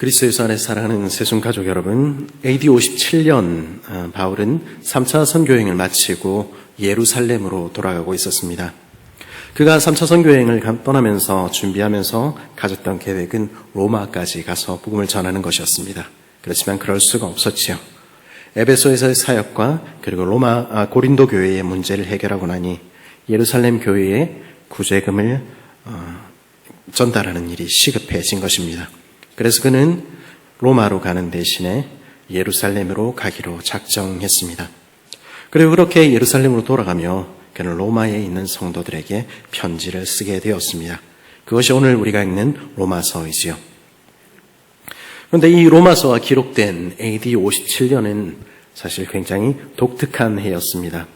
그리스도에서 안에 사랑하는 세순 가족 여러분, AD 57년 어, 바울은 3차 선교행을 마치고 예루살렘으로 돌아가고 있었습니다. 그가 3차 선교행을 떠나면서 준비하면서 가졌던 계획은 로마까지 가서 복음을 전하는 것이었습니다. 그렇지만 그럴 수가 없었지요. 에베소에서의 사역과 그리고 로마 아, 고린도 교회의 문제를 해결하고 나니 예루살렘 교회에 구제금을 어, 전달하는 일이 시급해진 것입니다. 그래서 그는 로마로 가는 대신에 예루살렘으로 가기로 작정했습니다. 그리고 그렇게 예루살렘으로 돌아가며 그는 로마에 있는 성도들에게 편지를 쓰게 되었습니다. 그것이 오늘 우리가 읽는 로마서이지요. 그런데 이 로마서가 기록된 AD 57년은 사실 굉장히 독특한 해였습니다.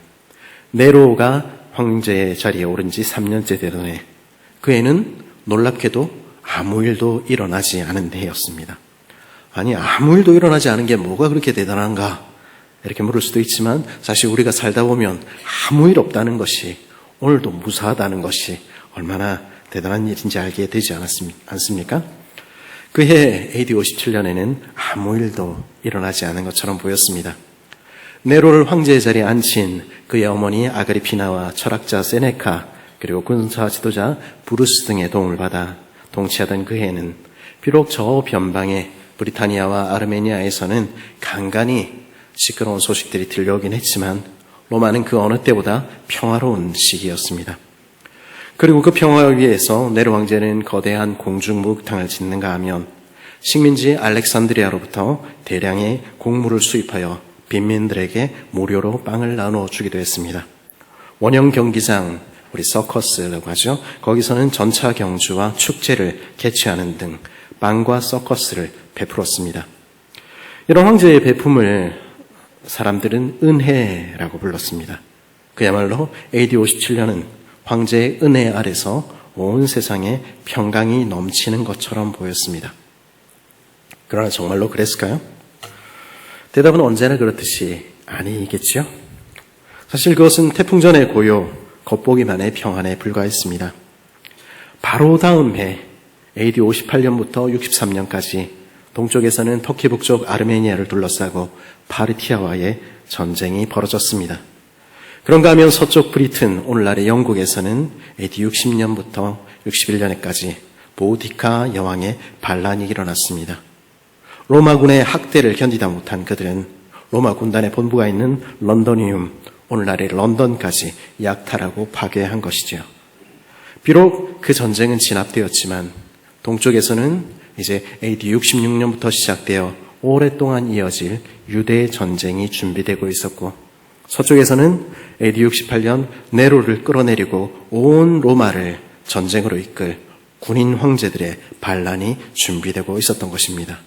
네로가 황제의 자리에 오른 지 3년째 되던 해, 그 해는 놀랍게도 아무 일도 일어나지 않은 해였습니다. 아니, 아무 일도 일어나지 않은 게 뭐가 그렇게 대단한가? 이렇게 물을 수도 있지만 사실 우리가 살다 보면 아무 일 없다는 것이 오늘도 무사하다는 것이 얼마나 대단한 일인지 알게 되지 않습니까? 그해 AD 57년에는 아무 일도 일어나지 않은 것처럼 보였습니다. 네로를 황제의 자리에 앉힌 그의 어머니 아그리피나와 철학자 세네카 그리고 군사 지도자 부루스 등의 도움을 받아 동치하던 그 해는 비록 저 변방의 브리타니아와 아르메니아에서는 간간히 시끄러운 소식들이 들려오긴 했지만 로마는 그 어느 때보다 평화로운 시기였습니다. 그리고 그 평화를 위해서 네로 왕제는 거대한 공중목탕을 짓는가 하면 식민지 알렉산드리아로부터 대량의 곡물을 수입하여 빈민들에게 무료로 빵을 나누어 주기도 했습니다. 원형 경기장, 우리 서커스라고 하죠. 거기서는 전차 경주와 축제를 개최하는 등 빵과 서커스를 베풀었습니다. 이런 황제의 배품을 사람들은 은혜라고 불렀습니다. 그야말로 AD 57년은 황제의 은혜 아래서 온 세상에 평강이 넘치는 것처럼 보였습니다. 그러나 정말로 그랬을까요? 대답은 언제나 그렇듯이 아니겠죠? 사실 그것은 태풍 전의 고요, 겉보기만의 평안에 불과했습니다. 바로 다음 해 AD 58년부터 63년까지 동쪽에서는 터키 북쪽 아르메니아를 둘러싸고 파르티아와의 전쟁이 벌어졌습니다. 그런가 하면 서쪽 브리튼, 오늘날의 영국에서는 AD 60년부터 61년에까지 보우디카 여왕의 반란이 일어났습니다. 로마군의 학대를 견디다 못한 그들은 로마 군단의 본부가 있는 런더니움, 오늘날의 런던까지 약탈하고 파괴한 것이지요. 비록 그 전쟁은 진압되었지만 동쪽에서는 이제 AD 66년부터 시작되어 오랫동안 이어질 유대 전쟁이 준비되고 있었고 서쪽에서는 AD 68년 네로를 끌어내리고 온 로마를 전쟁으로 이끌 군인 황제들의 반란이 준비되고 있었던 것입니다.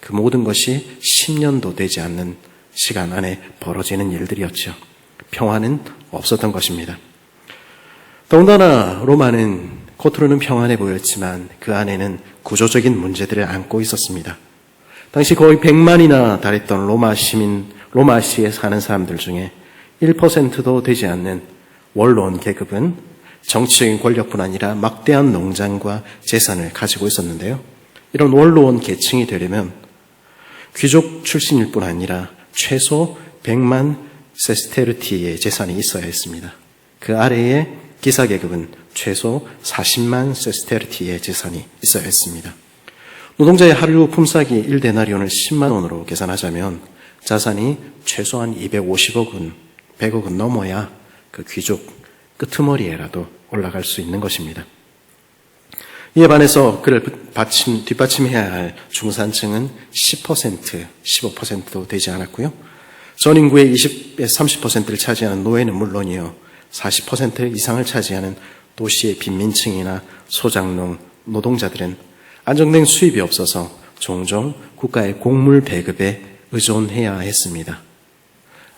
그 모든 것이 10년도 되지 않는 시간 안에 벌어지는 일들이었죠. 평화는 없었던 것입니다. 더군다나 로마는 겉으로는 평안해 보였지만 그 안에는 구조적인 문제들을 안고 있었습니다. 당시 거의 100만이나 달했던 로마 시민, 로마시에 사는 사람들 중에 1%도 되지 않는 원로원 계급은 정치적인 권력뿐 아니라 막대한 농장과 재산을 가지고 있었는데요. 이런 원로원 계층이 되려면 귀족 출신일 뿐 아니라 최소 100만 세스테르티의 재산이 있어야 했습니다. 그 아래에 기사 계급은 최소 40만 세스테르티의 재산이 있어야 했습니다. 노동자의 하루 품삯이 1데나리온을 10만 원으로 계산하자면 자산이 최소한 250억 원, 100억 원 넘어야 그 귀족 끄트머리에라도 올라갈 수 있는 것입니다. 이에 반해서 그를 받침, 뒷받침해야 할 중산층은 10%, 15%도 되지 않았고요. 전 인구의 20에 30%를 차지하는 노예는 물론이요. 40% 이상을 차지하는 도시의 빈민층이나 소장농, 노동자들은 안정된 수입이 없어서 종종 국가의 곡물 배급에 의존해야 했습니다.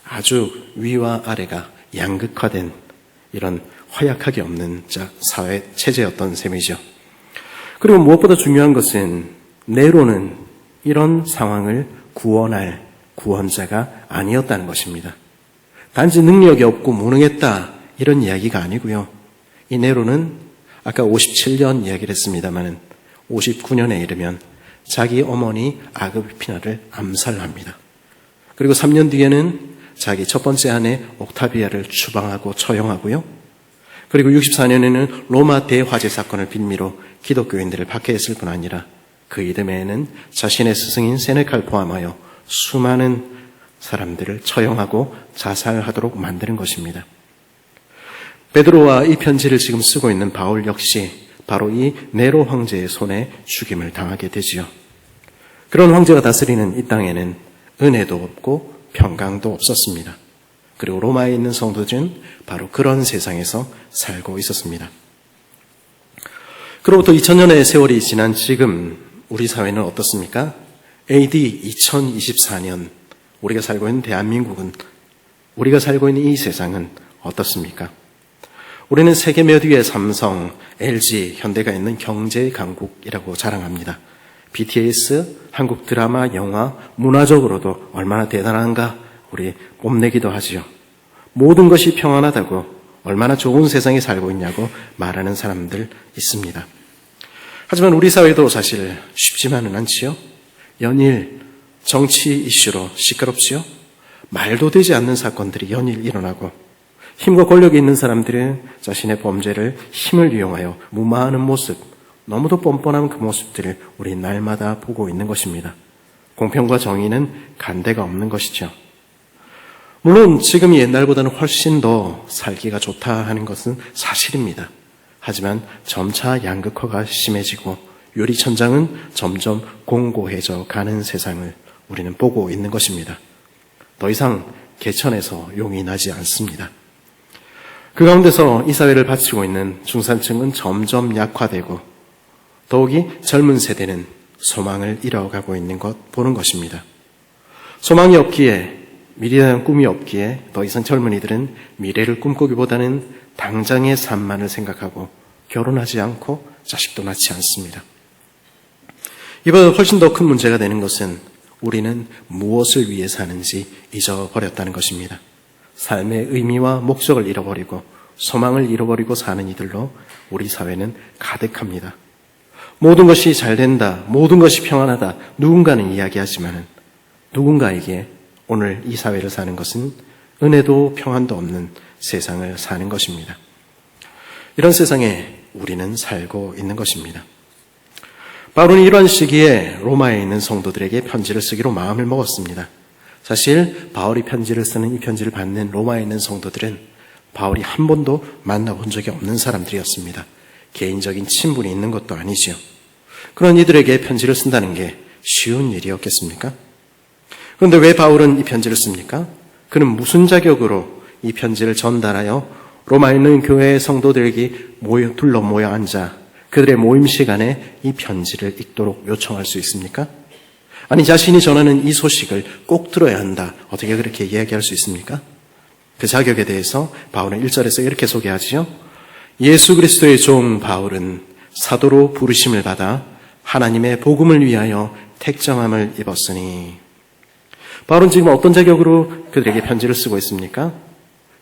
아주 위와 아래가 양극화된 이런 허약하게 없는 사회 체제였던 셈이죠. 그리고 무엇보다 중요한 것은 네로는 이런 상황을 구원할 구원자가 아니었다는 것입니다. 단지 능력이 없고 무능했다 이런 이야기가 아니고요. 이 네로는 아까 57년 이야기를 했습니다만 59년에 이르면 자기 어머니 아그피나를 암살합니다. 그리고 3년 뒤에는 자기 첫 번째 아내 옥타비아를 추방하고 처형하고요. 그리고 64년에는 로마 대화재 사건을 빌미로 기독교인들을 박해했을 뿐 아니라 그 이듬해에는 자신의 스승인 세네칼 포함하여 수많은 사람들을 처형하고 자살하도록 만드는 것입니다. 베드로와 이 편지를 지금 쓰고 있는 바울 역시 바로 이 네로 황제의 손에 죽임을 당하게 되지요. 그런 황제가 다스리는 이 땅에는 은혜도 없고 평강도 없었습니다. 그리고 로마에 있는 성도들은 바로 그런 세상에서 살고 있었습니다. 그로부터 2000년의 세월이 지난 지금 우리 사회는 어떻습니까? AD 2024년 우리가 살고 있는 대한민국은 우리가 살고 있는 이 세상은 어떻습니까? 우리는 세계 몇 위의 삼성, LG, 현대가 있는 경제 강국이라고 자랑합니다. BTS, 한국 드라마, 영화, 문화적으로도 얼마나 대단한가 우리 뽐내기도 하지요. 모든 것이 평안하다고 얼마나 좋은 세상에 살고 있냐고 말하는 사람들 있습니다. 하지만 우리 사회도 사실 쉽지만은 않지요. 연일 정치 이슈로 시끄럽지요. 말도 되지 않는 사건들이 연일 일어나고 힘과 권력이 있는 사람들은 자신의 범죄를 힘을 이용하여 무마하는 모습, 너무도 뻔뻔한 그 모습들을 우리 날마다 보고 있는 것입니다. 공평과 정의는 간대가 없는 것이죠. 물론 지금이 옛날보다는 훨씬 더 살기가 좋다 하는 것은 사실입니다. 하지만 점차 양극화가 심해지고 유리천장은 점점 공고해져 가는 세상을 우리는 보고 있는 것입니다. 더 이상 개천에서 용이 나지 않습니다. 그 가운데서 이 사회를 바치고 있는 중산층은 점점 약화되고 더욱이 젊은 세대는 소망을 잃어가고 있는 것 보는 것입니다. 소망이 없기에 미래에 꿈이 없기에 더 이상 젊은이들은 미래를 꿈꾸기보다는 당장의 삶만을 생각하고 결혼하지 않고 자식도 낳지 않습니다. 이보다 훨씬 더 큰 문제가 되는 것은 우리는 무엇을 위해 사는지 잊어버렸다는 것입니다. 삶의 의미와 목적을 잃어버리고 소망을 잃어버리고 사는 이들로 우리 사회는 가득합니다. 모든 것이 잘 된다, 모든 것이 평안하다, 누군가는 이야기하지만은 누군가에게 오늘 이 사회를 사는 것은 은혜도 평안도 없는 세상을 사는 것입니다. 이런 세상에 우리는 살고 있는 것입니다. 바울은 이런 시기에 로마에 있는 성도들에게 편지를 쓰기로 마음을 먹었습니다. 사실 바울이 편지를 쓰는 이 편지를 받는 로마에 있는 성도들은 바울이 한 번도 만나본 적이 없는 사람들이었습니다. 개인적인 친분이 있는 것도 아니지요. 그런 이들에게 편지를 쓴다는 게 쉬운 일이었겠습니까? 그런데 왜 바울은 이 편지를 씁니까? 그는 무슨 자격으로 이 편지를 전달하여 로마에 있는 교회의 성도들에게 모여, 둘러 모여 앉아 그들의 모임 시간에 이 편지를 읽도록 요청할 수 있습니까? 아니, 자신이 전하는 이 소식을 꼭 들어야 한다. 어떻게 그렇게 이야기할 수 있습니까? 그 자격에 대해서 바울은 1절에서 이렇게 소개하지요. 예수 그리스도의 종 바울은 사도로 부르심을 받아 하나님의 복음을 위하여 택정함을 입었으니 바울은 지금 어떤 자격으로 그들에게 편지를 쓰고 있습니까?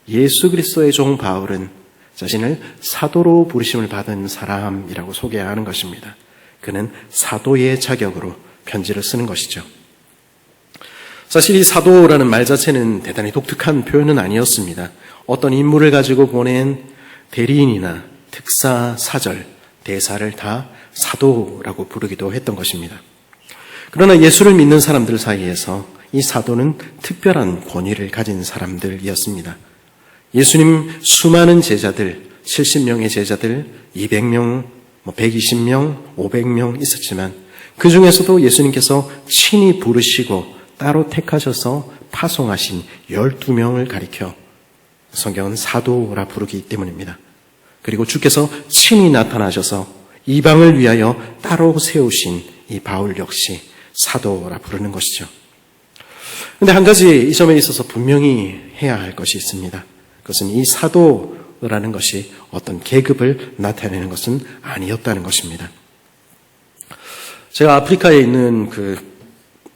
예수 그리스도의 종 바울은 자신을 사도로 부르심을 받은 사람이라고 소개하는 것입니다. 그는 사도의 자격으로 편지를 쓰는 것이죠. 사실 이 사도라는 말 자체는 대단히 독특한 표현은 아니었습니다. 어떤 인물을 가지고 보낸 대리인이나 특사, 사절, 대사를 다 사도라고 부르기도 했던 것입니다. 그러나 예수를 믿는 사람들 사이에서 이 사도는 특별한 권위를 가진 사람들이었습니다. 예수님 수많은 제자들, 70명의 제자들, 200명, 120명, 500명 있었지만 그 중에서도 예수님께서 친히 부르시고 따로 택하셔서 파송하신 12명을 가리켜 성경은 사도라 부르기 때문입니다. 그리고 주께서 친히 나타나셔서 이방을 위하여 따로 세우신 이 바울 역시 사도라 부르는 것이죠. 근데 한 가지 이 점에 있어서 분명히 해야 할 것이 있습니다. 그것은 이 사도라는 것이 어떤 계급을 나타내는 것은 아니었다는 것입니다. 제가 아프리카에 있는 그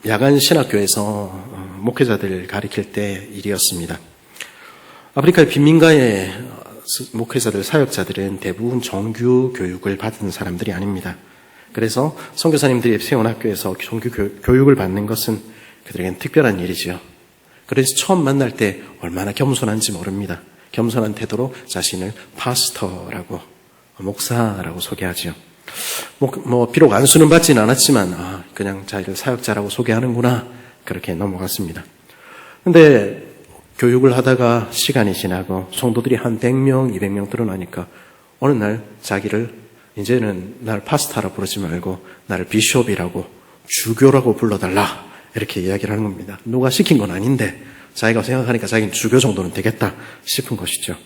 야간 신학교에서 어, 목회자들을 가리킬 때 일이었습니다. 아프리카의 빈민가의 목회자들, 사역자들은 대부분 정규 교육을 받은 사람들이 아닙니다. 그래서 선교사님들이 세운 학교에서 교- 교육을 받는 것은 그들에겐 특별한 일이지요. 그래서 처음 만날 때 얼마나 겸손한지 모릅니다. 겸손한 태도로 자신을 파스터라고 목사라고 소개하지요. 뭐, 뭐 비록 안수는 받지는 않았지만 아, 그냥 자기를 사역자라고 소개하는구나 그렇게 넘어갔습니다. 근데 교육을 하다가 시간이 지나고 성도들이 한 100명, 200명 드러나니까 어느 날 자기를 이제는 날 파스타라 부르지 말고 나를 비숍이라고 주교라고 불러달라 이렇게 이야기를 하는 겁니다. 누가 시킨 건 아닌데 자기가 생각하니까 자기는 주교 정도는 되겠다 싶은 것이죠.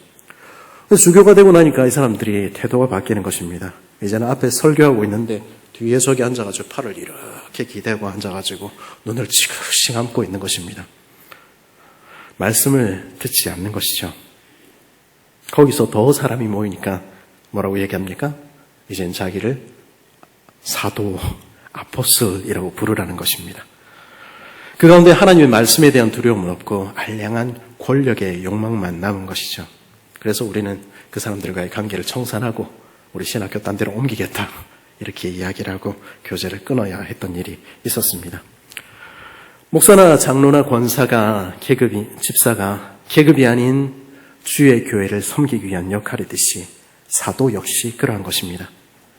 주교가 되고 나니까 이 사람들이 태도가 바뀌는 것입니다. 이제는 앞에 설교하고 있는데 뒤에 저기 앉아가지고 팔을 이렇게 기대고 앉아가지고 눈을 지그시 감고 있는 것입니다. 말씀을 듣지 않는 것이죠. 거기서 더 사람이 모이니까 뭐라고 얘기합니까? 이젠 자기를 사도, 아포스이라고 부르라는 것입니다. 그 가운데 하나님의 말씀에 대한 두려움은 없고 알량한 권력의 욕망만 남은 것이죠. 그래서 우리는 그 사람들과의 관계를 청산하고 우리 신학교 딴 데로 옮기겠다. 이렇게 이야기를 하고 교제를 끊어야 했던 일이 있었습니다. 목사나 장로나 권사가 계급이, 집사가 계급이 아닌 주의 교회를 섬기기 위한 역할이듯이 사도 역시 그러한 것입니다.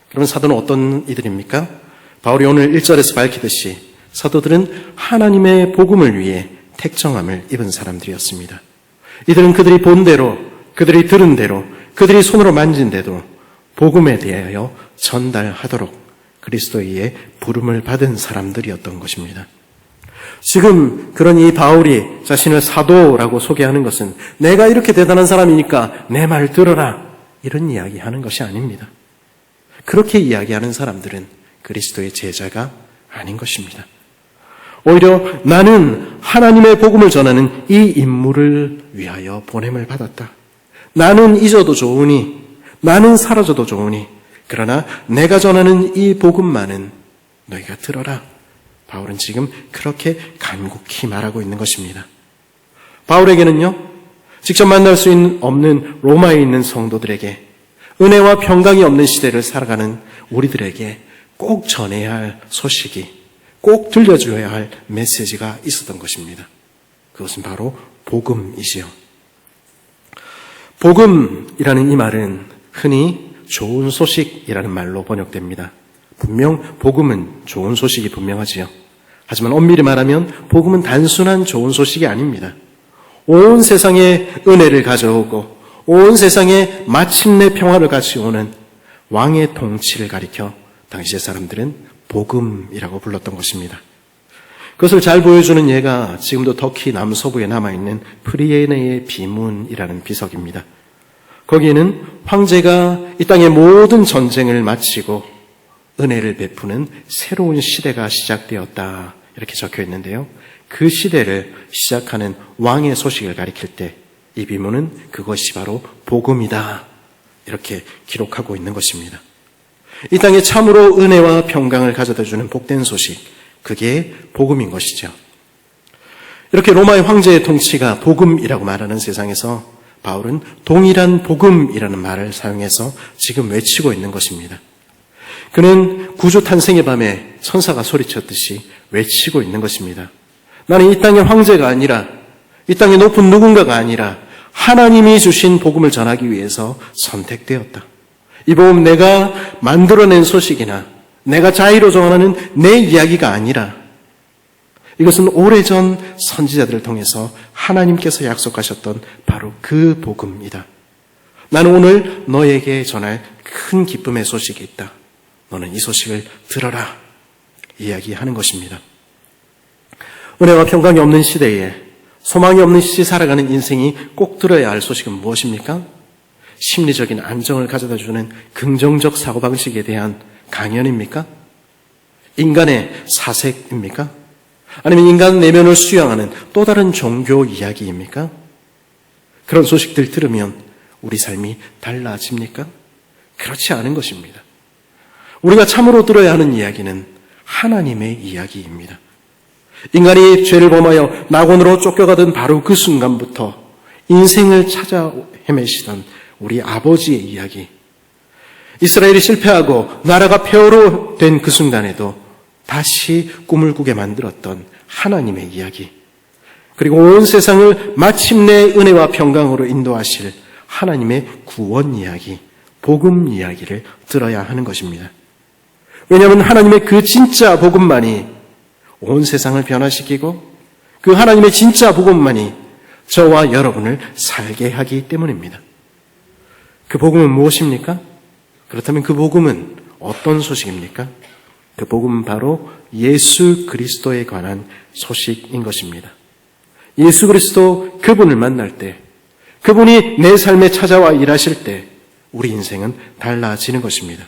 그러면 사도는 어떤 이들입니까? 바울이 오늘 1절에서 밝히듯이 사도들은 하나님의 복음을 위해 택정함을 입은 사람들이었습니다. 이들은 그들이 본 대로, 그들이 들은 대로, 그들이 손으로 만진 대로 복음에 대하여 전달하도록 그리스도의 부름을 받은 사람들이었던 것입니다. 지금 그런 이 바울이 자신을 사도라고 소개하는 것은 내가 이렇게 대단한 사람이니까 내 말 들어라. 이런 이야기 하는 것이 아닙니다. 그렇게 이야기하는 사람들은 그리스도의 제자가 아닌 것입니다. 오히려 나는 하나님의 복음을 전하는 이 임무를 위하여 보냄을 받았다. 나는 잊어도 좋으니, 나는 사라져도 좋으니, 그러나 내가 전하는 이 복음만은 너희가 들어라. 바울은 지금 그렇게 간곡히 말하고 있는 것입니다. 바울에게는요, 직접 만날 수 없는 로마에 있는 성도들에게 은혜와 평강이 없는 시대를 살아가는 우리들에게 꼭 전해야 할 소식이, 꼭 들려줘야 할 메시지가 있었던 것입니다. 그것은 바로 복음이지요. 복음이라는 이 말은 흔히 좋은 소식이라는 말로 번역됩니다. 분명 복음은 좋은 소식이 분명하지요. 하지만 엄밀히 말하면 복음은 단순한 좋은 소식이 아닙니다. 온 세상에 은혜를 가져오고 온 세상에 마침내 평화를 가져오는 왕의 통치를 가리켜 당시의 사람들은 복음이라고 불렀던 것입니다. 그것을 잘 보여주는 예가 지금도 터키 남서부에 남아있는 프리에네의 비문이라는 비석입니다. 거기에는 황제가 이 땅의 모든 전쟁을 마치고 은혜를 베푸는 새로운 시대가 시작되었다. 이렇게 적혀 있는데요. 그 시대를 시작하는 왕의 소식을 가리킬 때 이 비문은 그것이 바로 복음이다. 이렇게 기록하고 있는 것입니다. 이 땅에 참으로 은혜와 평강을 가져다 주는 복된 소식. 그게 복음인 것이죠. 이렇게 로마의 황제의 통치가 복음이라고 말하는 세상에서 바울은 동일한 복음이라는 말을 사용해서 지금 외치고 있는 것입니다. 그는 구주 탄생의 밤에 천사가 소리쳤듯이 외치고 있는 것입니다. 나는 이 땅의 황제가 아니라 이 땅의 높은 누군가가 아니라 하나님이 주신 복음을 전하기 위해서 선택되었다. 이 복음 내가 만들어낸 소식이나 내가 자의로 정하는 내 이야기가 아니라 이것은 오래전 선지자들을 통해서 하나님께서 약속하셨던 바로 그 복음이다. 나는 오늘 너에게 전할 큰 기쁨의 소식이 있다. 너는 이 소식을 들어라. 이야기하는 것입니다. 은혜와 평강이 없는 시대에 소망이 없는 시대에 살아가는 인생이 꼭 들어야 할 소식은 무엇입니까? 심리적인 안정을 가져다 주는 긍정적 사고방식에 대한 강연입니까? 인간의 사색입니까? 아니면 인간 내면을 수용하는 또 다른 종교 이야기입니까? 그런 소식들 들으면 우리 삶이 달라집니까? 그렇지 않은 것입니다. 우리가 참으로 들어야 하는 이야기는 하나님의 이야기입니다. 인간이 죄를 범하여 낙원으로 쫓겨가던 바로 그 순간부터 인생을 찾아 헤매시던 우리 아버지의 이야기. 이스라엘이 실패하고 나라가 폐허로 된 그 순간에도 다시 꿈을 꾸게 만들었던 하나님의 이야기. 그리고 온 세상을 마침내 은혜와 평강으로 인도하실 하나님의 구원 이야기, 복음 이야기를 들어야 하는 것입니다. 왜냐하면 하나님의 그 진짜 복음만이 온 세상을 변화시키고 그 하나님의 진짜 복음만이 저와 여러분을 살게 하기 때문입니다. 그 복음은 무엇입니까? 그렇다면 그 복음은 어떤 소식입니까? 그 복음은 바로 예수 그리스도에 관한 소식인 것입니다. 예수 그리스도 그분을 만날 때, 그분이 내 삶에 찾아와 일하실 때, 우리 인생은 달라지는 것입니다.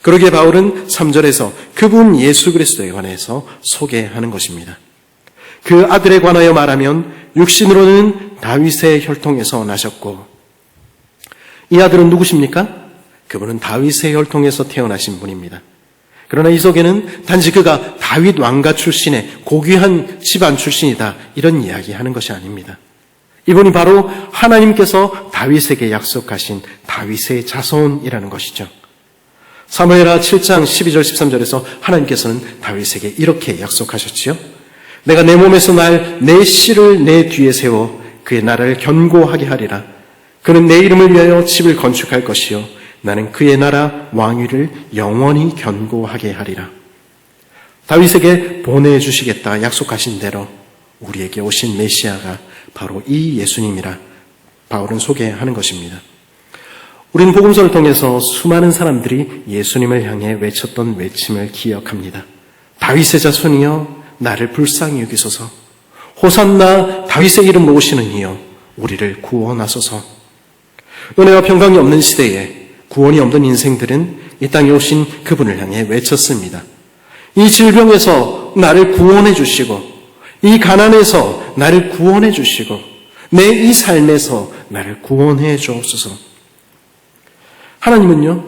그러기에 바울은 3절에서 그분 예수 그리스도에 관해서 소개하는 것입니다. 그 아들에 관하여 말하면 육신으로는 다윗의 혈통에서 나셨고 이 아들은 누구십니까? 그분은 다윗의 혈통에서 태어나신 분입니다. 그러나 이 속에는 단지 그가 다윗 왕가 출신의 고귀한 집안 출신이다 이런 이야기 하는 것이 아닙니다. 이분이 바로 하나님께서 다윗에게 약속하신 다윗의 자손이라는 것이죠. 사무엘하 7장 12절 13절에서 하나님께서는 다윗에게 이렇게 약속하셨지요. 내가 내 몸에서 날 내 씨를 내 뒤에 세워 그의 나라를 견고하게 하리라. 그는 내 이름을 위하여 집을 건축할 것이요 나는 그의 나라 왕위를 영원히 견고하게 하리라. 다윗에게 보내 주시겠다 약속하신 대로 우리에게 오신 메시아가 바로 이 예수님이라 바울은 소개하는 것입니다. 우리는 복음서를 통해서 수많은 사람들이 예수님을 향해 외쳤던 외침을 기억합니다. 다윗의 자손이여 나를 불쌍히 여기소서 호산나 다윗의 이름 모시는 이여 우리를 구원하소서 은혜와 평강이 없는 시대에 구원이 없는 인생들은 이 땅에 오신 그분을 향해 외쳤습니다. 이 질병에서 나를 구원해 주시고 이 가난에서 나를 구원해 주시고 내 이 삶에서 나를 구원해 주옵소서. 하나님은요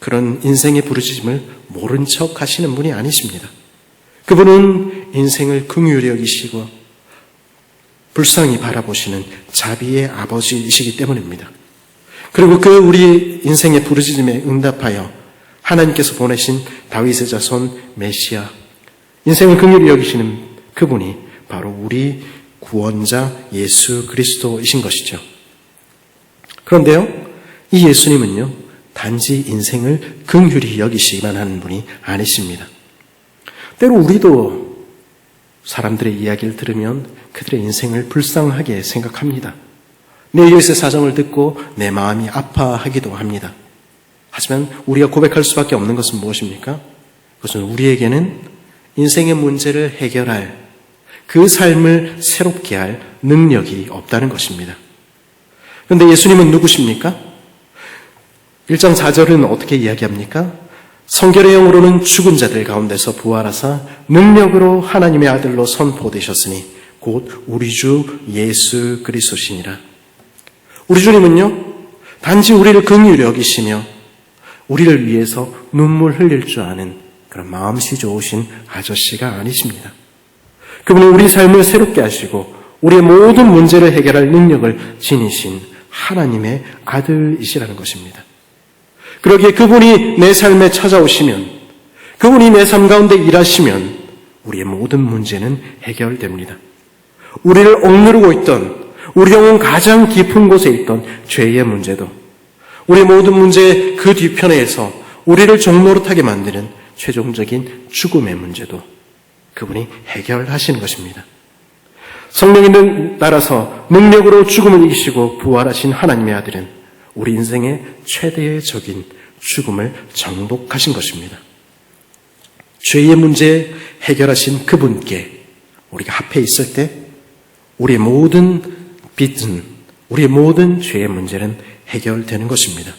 그런 인생의 부르짖음을 모른 척 하시는 분이 아니십니다. 그분은 인생을 긍휼히 여기시고 불쌍히 바라보시는 자비의 아버지이시기 때문입니다. 그리고 그 우리 인생의 부르짖음에 응답하여 하나님께서 보내신 다윗의 자손 메시아 인생을 긍휼히 여기시는 그분이 바로 우리 구원자 예수 그리스도이신 것이죠. 그런데요, 이 예수님은요, 단지 인생을 긍휼히 여기시기만 하는 분이 아니십니다. 때로 우리도 사람들의 이야기를 들으면 그들의 인생을 불쌍하게 생각합니다. 내 이웃의 사정을 듣고 내 마음이 아파하기도 합니다. 하지만 우리가 고백할 수밖에 없는 것은 무엇입니까? 그것은 우리에게는 인생의 문제를 해결할 그 삶을 새롭게 할 능력이 없다는 것입니다. 그런데 예수님은 누구십니까? 1장 4절은 어떻게 이야기합니까? 성결의 영으로는 죽은 자들 가운데서 부활하사 능력으로 하나님의 아들로 선포되셨으니 곧 우리 주 예수 그리스도시니라. 우리 주님은요, 단지 우리를 긍휼히 여기시며 우리를 위해서 눈물 흘릴 줄 아는 그런 마음씨 좋으신 아저씨가 아니십니다. 그분은 우리 삶을 새롭게 하시고 우리의 모든 문제를 해결할 능력을 지니신 하나님의 아들이시라는 것입니다. 그러기에 그분이 내 삶에 찾아오시면 그분이 내 삶 가운데 일하시면 우리의 모든 문제는 해결됩니다. 우리를 억누르고 있던 우리 영혼 가장 깊은 곳에 있던 죄의 문제도 우리 모든 문제의 그 뒤편에서 우리를 종노릇하게 만드는 최종적인 죽음의 문제도 그분이 해결하시는 것입니다. 성령이 따라서 능력으로 죽음을 이기시고 부활하신 하나님의 아들은 우리 인생의 최대의 적인 죽음을 정복하신 것입니다. 죄의 문제 해결하신 그분께 우리가 합해 있을 때 우리의 모든 빚은 우리의 모든 죄의 문제는 해결되는 것입니다.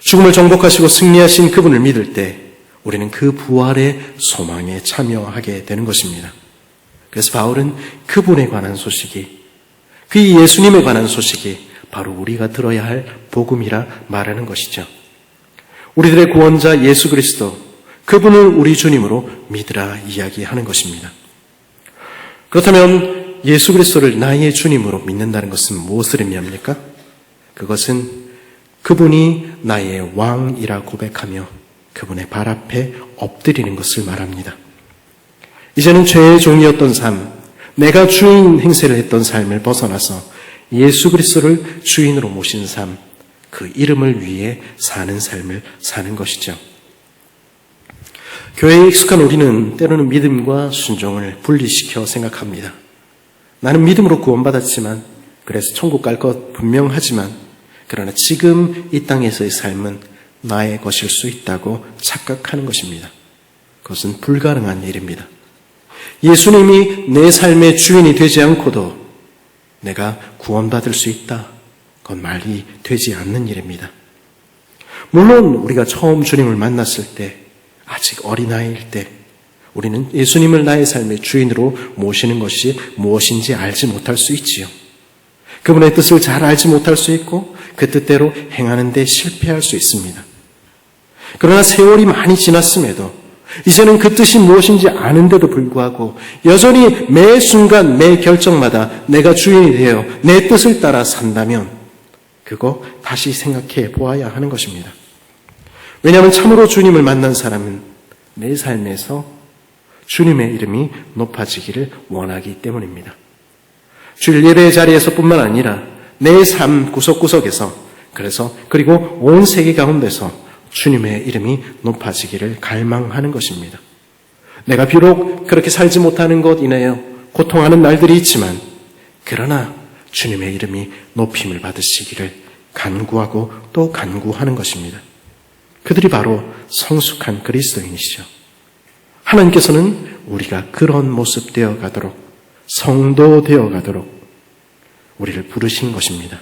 죽음을 정복하시고 승리하신 그분을 믿을 때 우리는 그 부활의 소망에 참여하게 되는 것입니다. 그래서 바울은 그분에 관한 소식이 그 예수님에 관한 소식이 바로 우리가 들어야 할 복음이라 말하는 것이죠. 우리들의 구원자 예수 그리스도 그분을 우리 주님으로 믿으라 이야기하는 것입니다. 그렇다면 예수 그리스도를 나의 주님으로 믿는다는 것은 무엇을 의미합니까? 그것은 그분이 나의 왕이라 고백하며 그분의 발 앞에 엎드리는 것을 말합니다. 이제는 죄의 종이었던 삶, 내가 주인 행세를 했던 삶을 벗어나서 예수 그리스도를 주인으로 모신 삶, 그 이름을 위해 사는 삶을 사는 것이죠. 교회에 익숙한 우리는 때로는 믿음과 순종을 분리시켜 생각합니다. 나는 믿음으로 구원받았지만, 그래서 천국 갈 것 분명하지만, 그러나 지금 이 땅에서의 삶은 나의 것일 수 있다고 착각하는 것입니다. 그것은 불가능한 일입니다. 예수님이 내 삶의 주인이 되지 않고도 내가 구원받을 수 있다. 그건 말이 되지 않는 일입니다. 물론 우리가 처음 주님을 만났을 때, 아직 어린아이일 때, 우리는 예수님을 나의 삶의 주인으로 모시는 것이 무엇인지 알지 못할 수 있지요. 그분의 뜻을 잘 알지 못할 수 있고, 그 뜻대로 행하는데 실패할 수 있습니다. 그러나 세월이 많이 지났음에도, 이제는 그 뜻이 무엇인지 아는데도 불구하고 여전히 매 순간 매 결정마다 내가 주인이 되어 내 뜻을 따라 산다면 그거 다시 생각해 보아야 하는 것입니다. 왜냐하면 참으로 주님을 만난 사람은 내 삶에서 주님의 이름이 높아지기를 원하기 때문입니다. 주일 예배 자리에서 뿐만 아니라 내 삶 구석구석에서 그래서 그리고 온 세계 가운데서 주님의 이름이 높아지기를 갈망하는 것입니다. 내가 비록 그렇게 살지 못하는 것 인하여 고통하는 날들이 있지만, 그러나 주님의 이름이 높임을 받으시기를 간구하고 또 간구하는 것입니다. 그들이 바로 성숙한 그리스도인이시죠. 하나님께서는 우리가 그런 모습 되어 가도록, 성도 되어 가도록 우리를 부르신 것입니다.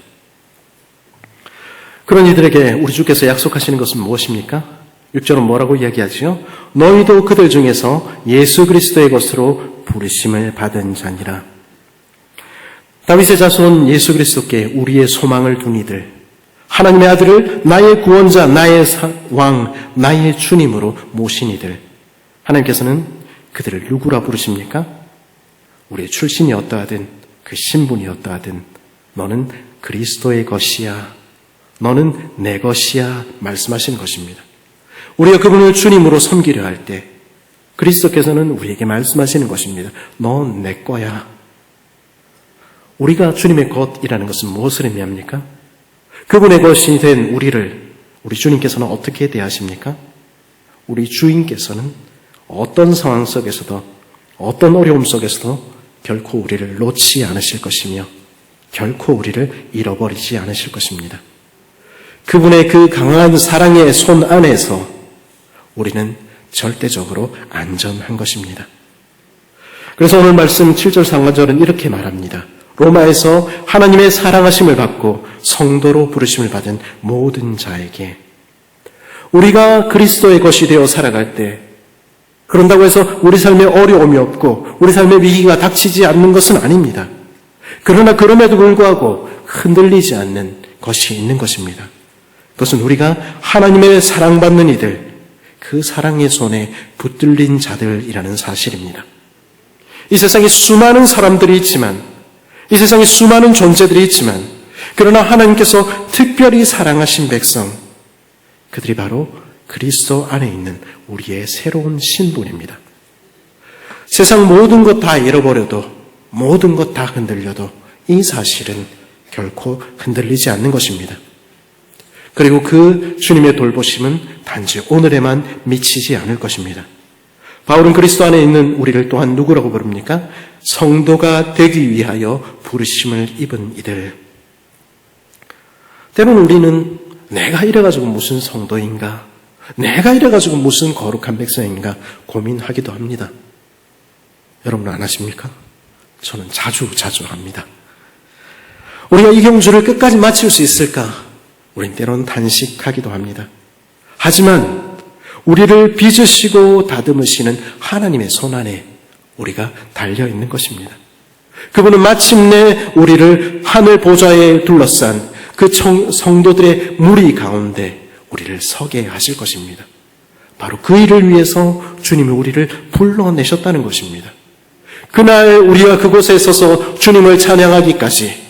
그런 이들에게 우리 주께서 약속하시는 것은 무엇입니까? 6절은 뭐라고 이야기하지요? 너희도 그들 중에서 예수 그리스도의 것으로 부르심을 받은 자니라. 다윗의 자손 예수 그리스도께 우리의 소망을 둔 이들, 하나님의 아들을 나의 구원자, 나의 왕, 나의 주님으로 모신 이들, 하나님께서는 그들을 누구라 부르십니까? 우리의 출신이 어떠하든 그 신분이 어떠하든 너는 그리스도의 것이야 너는 내 것이야 말씀하시는 것입니다. 우리가 그분을 주님으로 섬기려 할 때 그리스도께서는 우리에게 말씀하시는 것입니다. 넌 내 거야. 우리가 주님의 것이라는 것은 무엇을 의미합니까? 그분의 것이 된 우리를 우리 주님께서는 어떻게 대하십니까? 우리 주인께서는 어떤 상황 속에서도 어떤 어려움 속에서도 결코 우리를 놓지 않으실 것이며 결코 우리를 잃어버리지 않으실 것입니다. 그분의 그 강한 사랑의 손 안에서 우리는 절대적으로 안전한 것입니다. 그래서 오늘 말씀 7절 상관절은 이렇게 말합니다. 로마에서 하나님의 사랑하심을 받고 성도로 부르심을 받은 모든 자에게 우리가 그리스도의 것이 되어 살아갈 때 그런다고 해서 우리 삶에 어려움이 없고 우리 삶에 위기가 닥치지 않는 것은 아닙니다. 그러나 그럼에도 불구하고 흔들리지 않는 것이 있는 것입니다. 그것은 우리가 하나님의 사랑받는 이들, 그 사랑의 손에 붙들린 자들이라는 사실입니다. 이 세상에 수많은 사람들이 있지만, 이 세상에 수많은 존재들이 있지만, 그러나 하나님께서 특별히 사랑하신 백성, 그들이 바로 그리스도 안에 있는 우리의 새로운 신분입니다. 세상 모든 것 다 잃어버려도, 모든 것 다 흔들려도 이 사실은 결코 흔들리지 않는 것입니다. 그리고 그 주님의 돌보심은 단지 오늘에만 미치지 않을 것입니다. 바울은 그리스도 안에 있는 우리를 또한 누구라고 부릅니까? 성도가 되기 위하여 부르심을 입은 이들. 때로는 우리는 내가 이래가지고 무슨 성도인가? 내가 이래가지고 무슨 거룩한 백성인가? 고민하기도 합니다. 여러분 안 하십니까? 저는 자주 자주 합니다. 우리가 이 경주를 끝까지 마칠 수 있을까? 우린 때론 단식하기도 합니다. 하지만 우리를 빚으시고 다듬으시는 하나님의 손 안에 우리가 달려 있는 것입니다. 그분은 마침내 우리를 하늘 보좌에 둘러싼 그 성도들의 무리 가운데 우리를 서게 하실 것입니다. 바로 그 일을 위해서 주님이 우리를 불러내셨다는 것입니다. 그날 우리가 그곳에 서서 주님을 찬양하기까지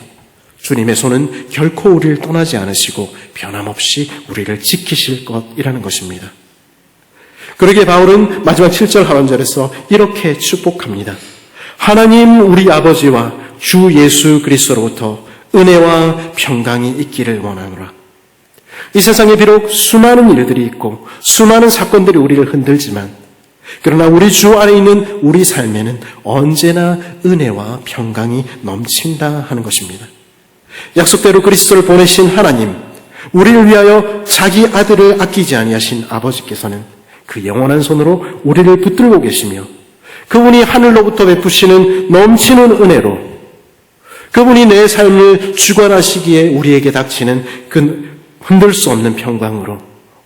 주님의 손은 결코 우리를 떠나지 않으시고 변함없이 우리를 지키실 것이라는 것입니다. 그러기에 바울은 마지막 7절 하반절에서 이렇게 축복합니다. 하나님 우리 아버지와 주 예수 그리스도로부터 은혜와 평강이 있기를 원하노라. 이 세상에 비록 수많은 일들이 있고 수많은 사건들이 우리를 흔들지만 그러나 우리 주 안에 있는 우리 삶에는 언제나 은혜와 평강이 넘친다 하는 것입니다. 약속대로 그리스도를 보내신 하나님, 우리를 위하여 자기 아들을 아끼지 아니하신 아버지께서는 그 영원한 손으로 우리를 붙들고 계시며 그분이 하늘로부터 베푸시는 넘치는 은혜로 그분이 내 삶을 주관하시기에 우리에게 닥치는 그 흔들 수 없는 평강으로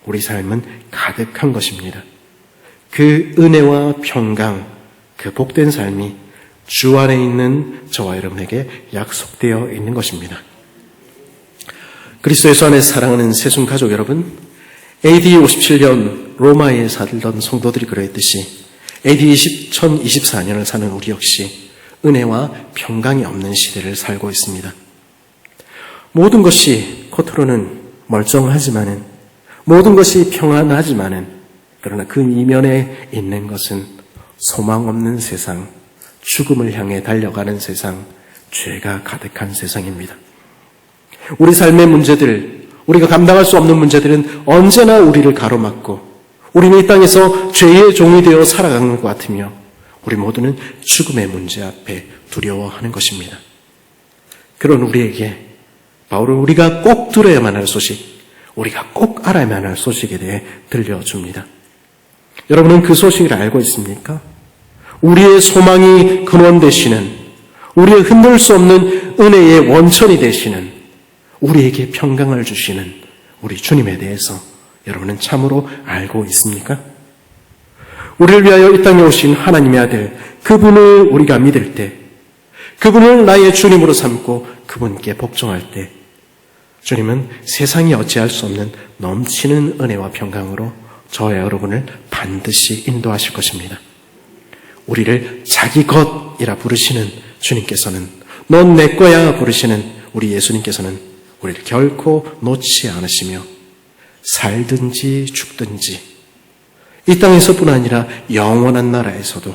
우리 삶은 가득한 것입니다. 그 은혜와 평강, 그 복된 삶이 주 안에 있는 저와 여러분에게 약속되어 있는 것입니다. 그리스도 예수 안에 사랑하는 세순 가족 여러분, AD 57년 로마에 살던 성도들이 그러했듯이 AD 2024년을 사는 우리 역시 은혜와 평강이 없는 시대를 살고 있습니다. 모든 것이 겉으로는 멀쩡하지만은 모든 것이 평안하지만은 그러나 그 이면에 있는 것은 소망 없는 세상, 죽음을 향해 달려가는 세상, 죄가 가득한 세상입니다. 우리 삶의 문제들, 우리가 감당할 수 없는 문제들은 언제나 우리를 가로막고 우리는 이 땅에서 죄의 종이 되어 살아가는 것 같으며 우리 모두는 죽음의 문제 앞에 두려워하는 것입니다. 그런 우리에게 바울은 우리가 꼭 들어야만 할 소식, 우리가 꼭 알아야만 할 소식에 대해 들려줍니다. 여러분은 그 소식을 알고 있습니까? 우리의 소망이 근원 되시는, 우리의 흔들 수 없는 은혜의 원천이 되시는, 우리에게 평강을 주시는 우리 주님에 대해서 여러분은 참으로 알고 있습니까? 우리를 위하여 이 땅에 오신 하나님의 아들, 그분을 우리가 믿을 때, 그분을 나의 주님으로 삼고 그분께 복종할 때, 주님은 세상이 어찌할 수 없는 넘치는 은혜와 평강으로 저와 여러분을 반드시 인도하실 것입니다. 우리를 자기 것이라 부르시는 주님께서는 넌 내 거야 부르시는 우리 예수님께서는 우리를 결코 놓지 않으시며 살든지 죽든지 이 땅에서뿐 아니라 영원한 나라에서도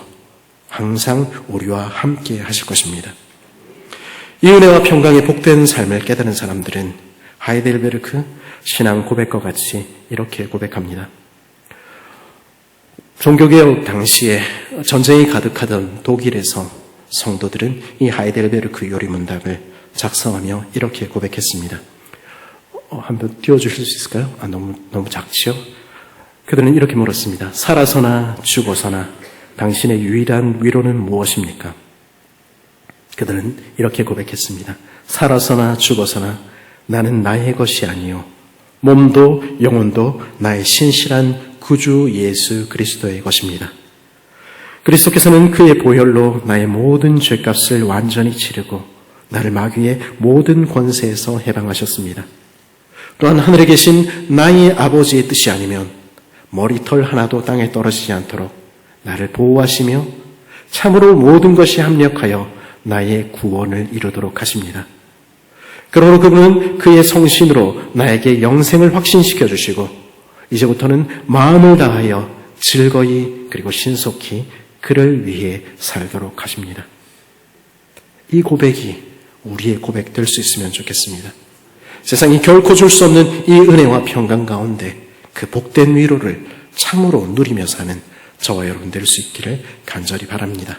항상 우리와 함께 하실 것입니다. 이 은혜와 평강의 복된 삶을 깨달은 사람들은 하이델베르크 신앙 고백과 같이 이렇게 고백합니다. 종교개혁 당시에 전쟁이 가득하던 독일에서 성도들은 이 하이델베르크 요리문답을 작성하며 이렇게 고백했습니다. 어, 한번 띄워주실 수 있을까요? 아, 너무, 너무 작지요? 그들은 이렇게 물었습니다. 살아서나 죽어서나 당신의 유일한 위로는 무엇입니까? 그들은 이렇게 고백했습니다. 살아서나 죽어서나 나는 나의 것이 아니요. 몸도 영혼도 나의 신실한 구주 예수 그리스도의 것입니다. 그리스도께서는 그의 보혈로 나의 모든 죄값을 완전히 치르고 나를 마귀의 모든 권세에서 해방하셨습니다. 또한 하늘에 계신 나의 아버지의 뜻이 아니면 머리털 하나도 땅에 떨어지지 않도록 나를 보호하시며 참으로 모든 것이 합력하여 나의 구원을 이루도록 하십니다. 그러므로 그분은 그의 성신으로 나에게 영생을 확신시켜 주시고 이제부터는 마음을 다하여 즐거이 그리고 신속히 그를 위해 살도록 하십니다. 이 고백이 우리의 고백 될 수 있으면 좋겠습니다. 세상이 결코 줄 수 없는 이 은혜와 평강 가운데 그 복된 위로를 참으로 누리며 사는 저와 여러분 될 수 있기를 간절히 바랍니다.